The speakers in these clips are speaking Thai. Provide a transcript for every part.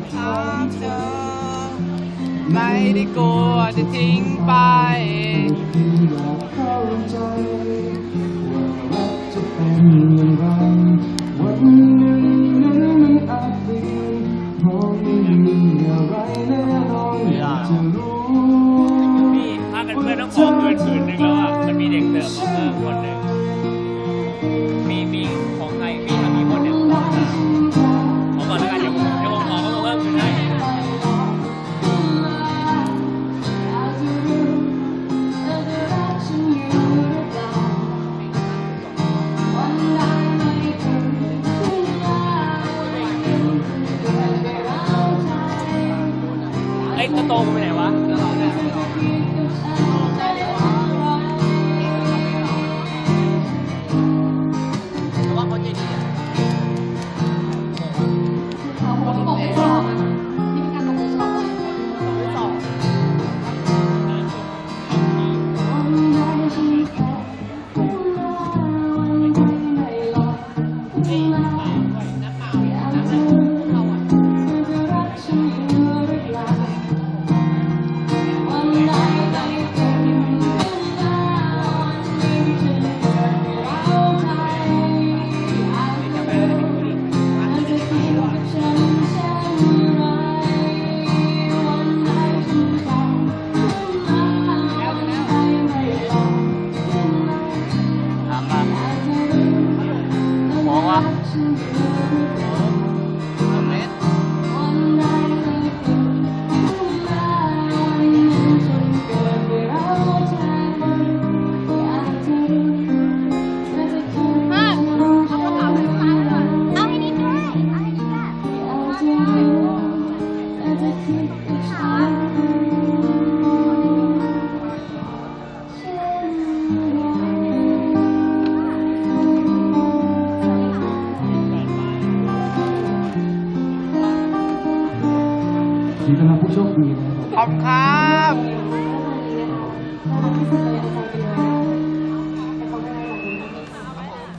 กเธอ ไม่ได้กลัวจะทิ้งไปอยากเข้าใจว่ารักจะเป็นอย่างไรวันหนึ่งนั้นมันอาจเปลี่ยนเพราะไม่มีอะไรแน่นอนอยากจะรู้พี่ถ้าเป็นเพื่อนต้องขอเงินคืนนึงแล้วอะมันมีเด็กเสิร์ฟมาเพิ่มคนหนึ่ง อ้ยตะโตไปไหนวะว่า บ ที่กำลังผู้โชคดีนะครับขอบคุณครับ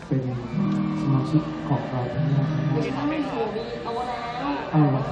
เป็นสมาชิกของเราทั้งนั้นนะครับอะไรวะ